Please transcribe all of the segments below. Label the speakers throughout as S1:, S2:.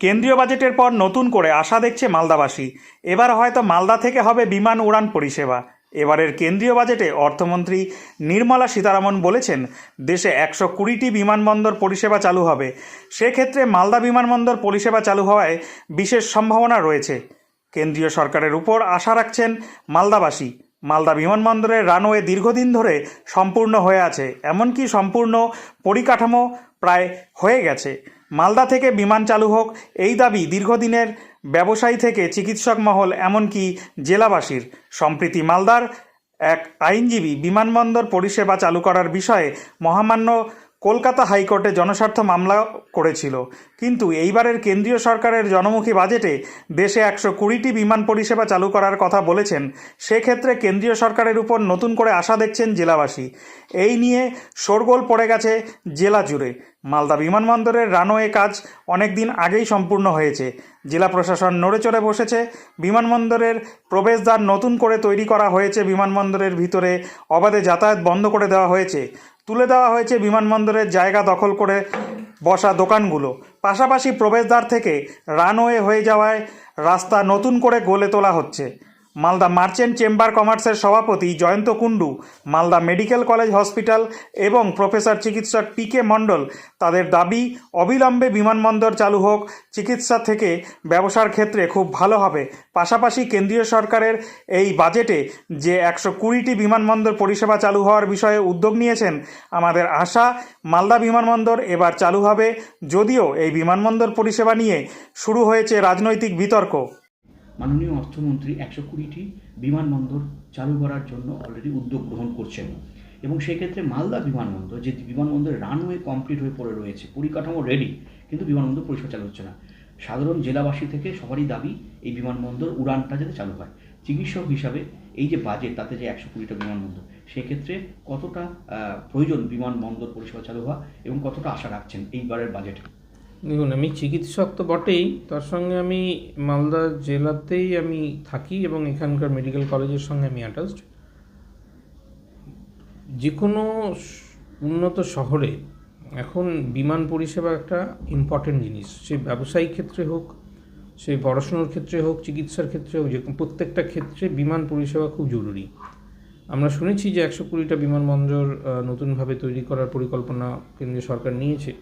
S1: কেন্দ্রীয় বাজেটের পর নতুন করে আশা দেখছে মালদাবাসী। এবার হয়তো মালদা থেকে হবে বিমান উড়ান পরিষেবা। এবারের কেন্দ্রীয় বাজেটে অর্থমন্ত্রী নির্মলা সীতারামন বলেছেন, দেশে একশো কুড়িটি বিমানবন্দর পরিষেবা চালু হবে। সেক্ষেত্রে মালদা বিমানবন্দর পরিষেবা চালু হওয়ায় বিশেষ সম্ভাবনা রয়েছে। কেন্দ্রীয় সরকারের উপর আশা রাখছেন মালদাবাসী। মালদা বিমানবন্দরের রানওয়ে দীর্ঘদিন ধরে সম্পূর্ণ হয়ে আছে। এমনকি সম্পূর্ণ পরিকাঠামো প্রায় হয়ে গেছে। মালদা থেকে বিমান চালু হোক, এই দাবি দীর্ঘদিনের ব্যবসায়ী থেকে চিকিৎসক মহল, এমনকি জেলাবাসীর। সম্প্রীতি মালদার এক আইনজীবী বিমানবন্দর পরিষেবা চালু করার বিষয়ে মহামান্য কলকাতা হাইকোর্টে জনস্বার্থ মামলা করেছিল। কিন্তু এইবারের কেন্দ্রীয় সরকারের জনমুখী বাজেটে দেশে একশো কুড়িটি বিমান পরিষেবা চালু করার কথা বলেছেন, সেক্ষেত্রে কেন্দ্রীয় সরকারের উপর নতুন করে আশা দেখছেন জেলাবাসী। এই নিয়ে শোরগোল পড়ে গেছে জেলা জুড়ে। মালদা বিমানবন্দরের রানওয়ে কাজ অনেক দিন আগেই সম্পূর্ণ হয়েছে। জেলা প্রশাসন নড়ে চড়ে বসেছে। বিমানবন্দরের প্রবেশদ্বার নতুন করে তৈরি করা হয়েছে। বিমানবন্দরের ভিতরে অবাধে যাতায়াত বন্ধ করে দেওয়া হয়েছে। তুলে দেওয়া হয়েছে বিমানবন্দরের জায়গা দখল করে বসা দোকানগুলো। পাশাপাশি প্রবেশদ্বার থেকে রানওয়ে হয়ে যাওয়ায় রাস্তা নতুন করে গলে তোলা হচ্ছে। মালদা মার্চেন্ট চেম্বার কমার্সের সভাপতি Jayanta Kundu, Malda medical college hospital এবং প্রফেসর চিকিৎসক পি কে মণ্ডল তাদের দাবি, অবিলম্বে বিমানবন্দর চালু হোক, চিকিৎসা থেকে ব্যবসার ক্ষেত্রে খুব ভালো হবে। পাশাপাশি কেন্দ্রীয় সরকারের এই বাজেটে যে একশো কুড়িটি বিমানবন্দর পরিষেবা চালু হওয়ার বিষয়ে উদ্যোগ নিয়েছেন, আমাদের আশা, মালদা বিমানবন্দর এবার চালু হবে, যদিও এই বিমানবন্দর পরিষেবা নিয়ে শুরু হয়েছে রাজনৈতিক বিতর্ক।
S2: মাননীয় অর্থমন্ত্রী একশো কুড়িটি বিমানবন্দর চালু করার জন্য অলরেডি উদ্যোগ গ্রহণ করছেন। এবং সেক্ষেত্রে মালদা বিমানবন্দর, যে বিমানবন্দরের রানওয়ে কমপ্লিট হয়ে পড়ে রয়েছে, পরিকাঠামো রেডি কিন্তু বিমানবন্দর পরিষেবা চালু হচ্ছে না। সাধারণ জেলাবাসী থেকে সবারই দাবি, এই বিমানবন্দর উড়ানটা যাতে চালু হয়। চিকিৎসক হিসাবে এই যে বাজেট তাতে যে একশো কুড়িটা বিমানবন্দর সেক্ষেত্রে কতটা প্রয়োজন বিমানবন্দর পরিষেবা চালু হওয়া এবং কতটা আশা রাখছেন এইবারের বাজেটে
S3: দেখুন, আমি চিকিৎসক তো বটেই। তার সঙ্গে আমি মালদা জেলাতেই আমি থাকি এবং এখানকার মেডিকেল কলেজের সঙ্গে আমি অ্যাটাচড যে কোনো উন্নত শহরে এখন বিমান পরিষেবা একটা ইম্পর্টেন্ট জিনিস। সে ব্যবসায়িক ক্ষেত্রে হোক, সে পড়াশুনোর ক্ষেত্রে হোক, চিকিৎসার ক্ষেত্রে হোক যে প্রত্যেকটা ক্ষেত্রে বিমান পরিষেবা খুব জরুরি। আমরা শুনেছি যে একশো কুড়িটা বিমানবন্দর নতুনভাবে তৈরি করার পরিকল্পনা কেন্দ্রীয় সরকার নিয়েছে।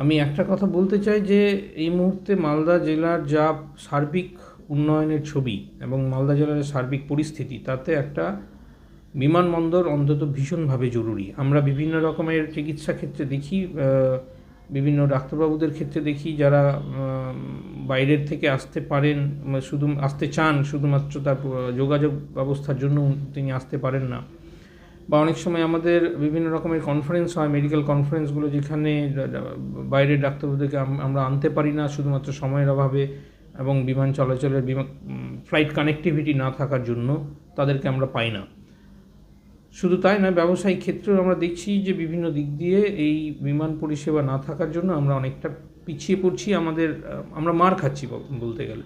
S3: আমি একটা কথা বলতে চাই যে এই মুহূর্তে মালদা জেলার যা সার্বিক উন্নয়নের ছবি এবং মালদা জেলার সার্বিক পরিস্থিতি, তাতে একটা বিমানবন্দর অন্তত ভীষণভাবে জরুরি। আমরা বিভিন্ন রকমের চিকিৎসা ক্ষেত্রে দেখি বিভিন্ন ডাক্তারবাবুদের ক্ষেত্রে দেখি যারা বাইরের থেকে আসতে পারেন, শুধু, আসতে চান, শুধুমাত্র তার যোগাযোগ ব্যবস্থার জন্য তিনি আসতে পারেন না। বা অনেক সময় আমাদের বিভিন্ন রকমের কনফারেন্স হয় মেডিকেল কনফারেন্সগুলো যেখানে বাইরের ডাক্তারবাবুদেরকে আম- আমরা আনতে পারি না শুধুমাত্র সময়ের অভাবে এবং বিমান চলাচলের বিমান ফ্লাইট কানেক্টিভিটি না থাকার জন্য তাদেরকে আমরা পাই না। শুধু তাই নয়, ব্যবসায়িক ক্ষেত্রেও আমরা দেখছি যে বিভিন্ন দিক দিয়ে এই বিমান পরিষেবা না থাকার জন্য আমরা অনেকটা পিছিয়ে পড়ছি আমাদের আমরা মার খাচ্ছি বলতে গেলে।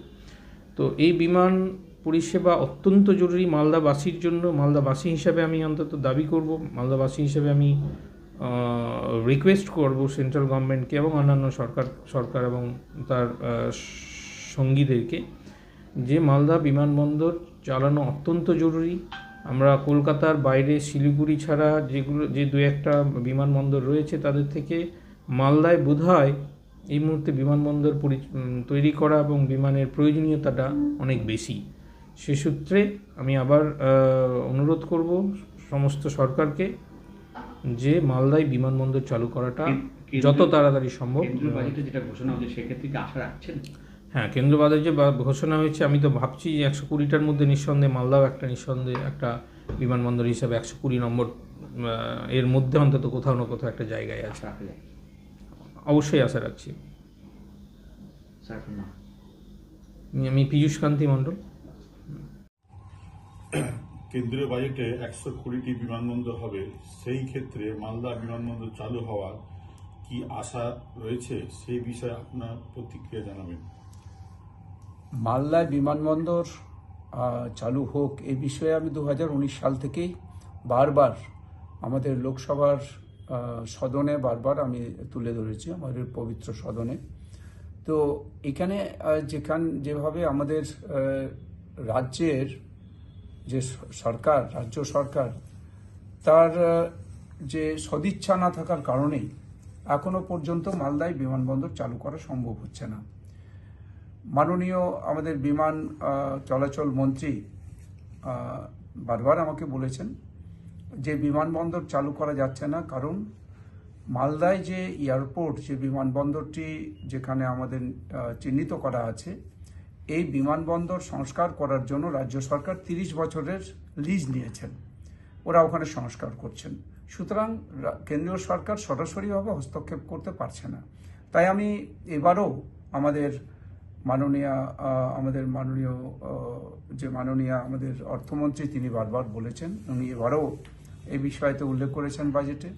S3: তো এই বিমান পরিষেবা অত্যন্ত জরুরি মালদাবাসীর জন্য। মালদাবাসী হিসাবে আমি অন্তত দাবি করব। মালদাবাসী হিসাবে আমি রিকোয়েস্ট করব সেন্ট্রাল গভর্নমেন্টকে এবং অন্যান্য সরকার সরকার এবং তার সঙ্গীদেরকে যে মালদা বিমানবন্দর চালানো অত্যন্ত জরুরি। আমরা কলকাতার বাইরে শিলিগুড়ি ছাড়া যেগুলো, যে দু একটা বিমানবন্দর রয়েছে তাদের থেকে মালদায় বোধহয় এই মুহূর্তে বিমানবন্দর তৈরি করা এবং বিমানের প্রয়োজনীয়তাটা অনেক বেশি। সে সূত্রে আমি আবার অনুরোধ করব সমস্ত সরকারকে যে মালদায় বিমানবন্দর চালু করাটা যত তাড়াতাড়ি সম্ভব
S2: বাজেটে যেটা ঘোষণা হয়েছে সেক্ষেত্রে কি আশা রাখছেন?
S3: হ্যাঁ কেন্দ্র বাজার যে ঘোষণা হয়েছে আমি তো ভাবছি যে একশো কুড়িটার মধ্যে নিঃসন্দেহে মালদাও একটা নিঃসন্দেহে একটা বিমানবন্দর হিসাবে একশো কুড়ি নম্বর এর মধ্যে অন্তত কোথাও না কোথাও একটা জায়গায় আছে। অবশ্যই আশা রাখছি। আমি পীযূষ কান্তি মণ্ডল।
S4: কেন্দ্রীয় বাজেটে একশো কুড়িটি বিমানবন্দর হবে। সেই ক্ষেত্রে মালদা বিমানবন্দর চালু হওয়ার কি আশা রয়েছে, সেই বিষয়ে আপনার প্রতিক্রিয়া জানাবেন।
S5: মালদায় বিমানবন্দর চালু হোক, এ বিষয়ে আমি দু হাজার উনিশ সাল থেকেই বারবার আমাদের লোকসভার সদনে বারবার আমি তুলে ধরেছি, আমাদের পবিত্র সদনে। তো এখানে যেখান, যেভাবে আমাদের রাজ্যের যে সরকার, রাজ্য সরকার, তার যে সদিচ্ছা না থাকার কারণেই এখনও পর্যন্ত মালদায় বিমানবন্দর চালু করা সম্ভব হচ্ছে না। মাননীয় আমাদের বিমান চলাচল মন্ত্রী বারবার আমাকে বলেছেন যে বিমানবন্দর চালু করা যাচ্ছে না কারণ মালদায় যে এয়ারপোর্ট, যে বিমানবন্দরটি যেখানে আমাদের চিহ্নিত করা আছে এই বিমানবন্দর সংস্কার করার জন্য রাজ্য সরকার তিরিশ বছরের লিজ নিয়েছেন। ওরা ওখানে সংস্কার করছেন। সুতরাং কেন্দ্রীয় সরকার সরাসরিভাবে হস্তক্ষেপ করতে পারছে না। তাই আমি এবারও আমাদের মাননীয় আমাদের মাননীয় যে মাননীয় আমাদের অর্থমন্ত্রী তিনি বারবার বলেছেন, উনি এবারও এই বিষয়তে উল্লেখ করেছেন বাজেটে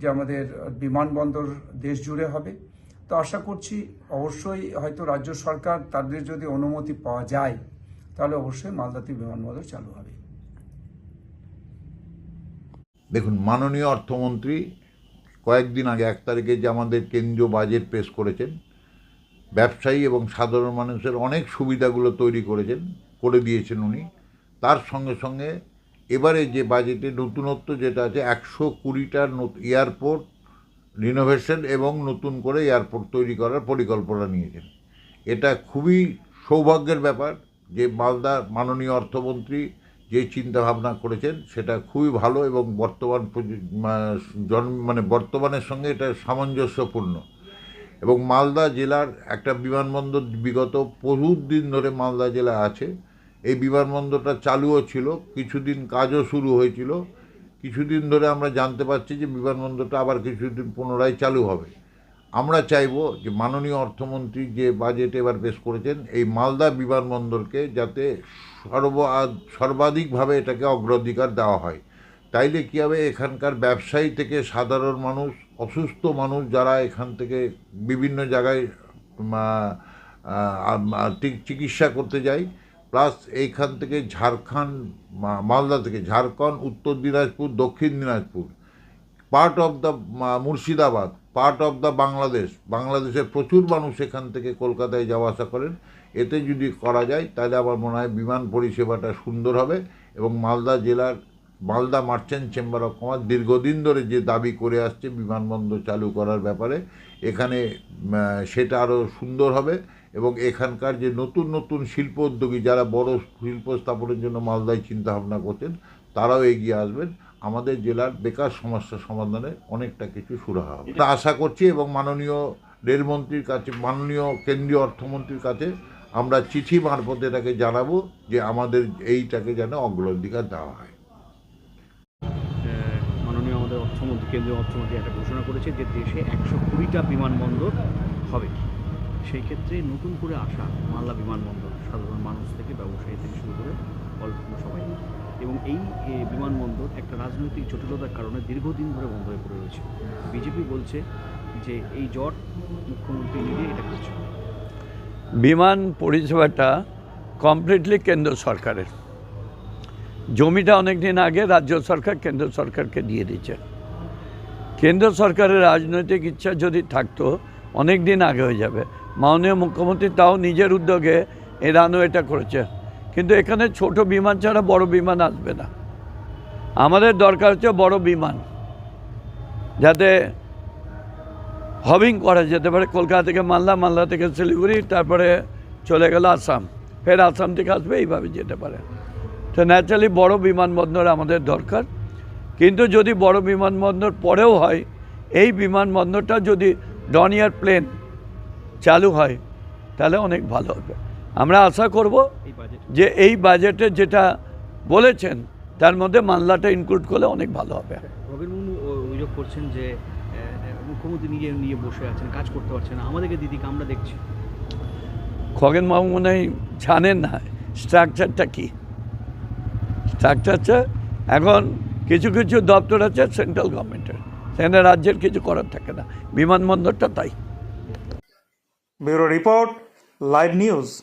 S5: যে আমাদের বিমানবন্দর দেশ জুড়ে হবে। তো আশা করছি অবশ্যই হয়তো রাজ্য সরকার তাদের যদি অনুমতি পাওয়া যায়, তাহলে অবশ্যই মালদাতে বিমানবন্দর চালু হবে।
S6: দেখুন, মাননীয় অর্থমন্ত্রী কয়েকদিন আগে, এক তারিখে যে আমাদের কেন্দ্রীয় বাজেট পেশ করেছেন, ব্যবসায়ী এবং সাধারণ মানুষের অনেক সুবিধাগুলো তৈরি করেছেন, করে দিয়েছেন উনি। তার সঙ্গে সঙ্গে এবারে যে বাজেটে নতুনত্ব যেটা আছে, একশো কুড়িটার এয়ারপোর্ট রিনোভেশন এবং নতুন করে এয়ারপোর্ট তৈরি করার পরিকল্পনা নিয়েছেন। এটা খুবই সৌভাগ্যের ব্যাপার যে মালদা মাননীয় অর্থমন্ত্রী যে চিন্তা ভাবনা করেছেন, সেটা খুবই ভালো এবং বর্তমান জন মানে বর্তমানের সঙ্গে এটা সামঞ্জস্যপূর্ণ। এবং মালদা জেলার একটা বিমানবন্দর বিগত বহু দিন ধরে মালদা জেলা আছে। এই বিমানবন্দরটা চালুও ছিল, কিছুদিন কাজও শুরু হয়েছিল। কিছুদিন ধরে আমরা জানতে পারছি যে বিমানবন্দরটা আবার কিছুদিন পুনরায় চালু হবে। আমরা চাইব যে মাননীয় অর্থমন্ত্রী যে বাজেট এবার পেশ করেছেন, এই মালদা বিমানবন্দরকে যাতে সর্ব সর্বাধিকভাবে এটাকে অগ্রাধিকার দেওয়া হয়। তাইলে কী হবে? এখানকার ব্যবসায়ী থেকে সাধারণ মানুষ, অসুস্থ মানুষ যারা এখান থেকে বিভিন্ন জায়গায় চিকিৎসা করতে যায় প্লাস এইখান থেকে ঝাড়খণ্ড মালদা থেকে Jharkhand, Uttar Dinajpur, Dakshin Dinajpur part of the Murshidabad part of the Bangladesh. বাংলাদেশের প্রচুর মানুষ এখান থেকে কলকাতায় যাওয়া আসা করেন। এতে যদি করা যায়, তাহলে আমার মনে হয় বিমান পরিষেবাটা সুন্দর হবে এবং মালদা জেলার, Malda merchant chamber of commerce দীর্ঘদিন ধরে যে দাবি করে আসছে বিমানবন্দর চালু করার ব্যাপারে, এখানে সেটা আরও সুন্দর হবে। এবং এখানকার যে নতুন নতুন শিল্প উদ্যোগী, যারা বড় শিল্প স্থাপনের জন্য মালদায় চিন্তাভাবনা করতেন তারাও এগিয়ে আসবেন। আমাদের জেলার বেকার সমস্যা সমাধানে অনেকটা কিছু সুরাহা হবে। তা আশা করছি এবং মাননীয় রেলমন্ত্রীর কাছে, মাননীয় কেন্দ্রীয় অর্থমন্ত্রীর কাছে আমরা চিঠি মারফত এটাকে জানাব যে আমাদের এইটাকে যেন অগ্রাধিকার দেওয়া হয়।
S2: মাননীয় আমাদের অর্থমন্ত্রী, কেন্দ্রীয় অর্থমন্ত্রী একটা ঘোষণা করেছে যে দেশে একশো কুড়িটা বিমানবন্দর হবে। সেই ক্ষেত্রে নতুন করে আসা মাল্লা বিমানবন্দর, সাধারণ মানুষ থেকে, ব্যবসায়ী থেকে শুরু করে অল্প সবাই এবং এই বিমানবন্দর একটা রাজনৈতিক জটিলতার কারণে দীর্ঘদিন ধরে বন্ধ হয়ে পড়ে রয়েছে। বিজেপি বলছে যে এই জট মুখ্যমন্ত্রী নিজে এটা করছে।
S7: বিমান পরিষেবাটা কমপ্লিটলি কেন্দ্র সরকারের। জমিটা অনেক দিন আগে রাজ্য সরকার কেন্দ্র সরকারকে দিয়ে দিচ্ছে কেন্দ্র সরকারের রাজনৈতিক ইচ্ছা যদি থাকতো অনেক দিন আগে হয়ে যাবে। মাননীয় মুখ্যমন্ত্রী তাও নিজের উদ্যোগে এই রানওয়েটা করেছে। কিন্তু এখানে ছোট বিমান ছাড়া বড় বিমান আসবে না। আমাদের দরকার হচ্ছে বড় বিমান। যাতে হবিং করা যেতে পারে। কলকাতা থেকে মালদা মালদা থেকে শিলিগুড়ি, তারপরে চলে গেল আসাম। ফের আসাম থেকে আসবে, এইভাবে যেতে পারে। তো ন্যাচারালি বড় বিমানবন্দর আমাদের দরকার। কিন্তু যদি বড় বিমানবন্দর পরেও হয়, এই বিমানবন্দরটা যদি ডনিয়ার প্লেন চালু হয় তাহলে অনেক ভালো হবে। আমরা আশা করব যে এই বাজেটে যেটা বলেছেন তার মধ্যে মালদাটা ইনক্লুড করলে অনেক ভালো হবে।
S2: অভিযোগ করছেন যে মুখ্যমন্ত্রী নিজে নিয়ে বসে আছেন কাজ করতে পারছেন না। আমাদেরকে দিদিকে আমরা দেখছি।
S7: খগেন বাবু মনে হয় জানেন না স্ট্রাকচারটা কী? স্ট্রাকচারটা এখন কিছু কিছু দপ্তর আছে সেন্ট্রাল গভর্নমেন্টের সেখানে রাজ্যের কিছু করার থাকে না। বিমানবন্দরটা তাই।
S1: Bureau Report Live News.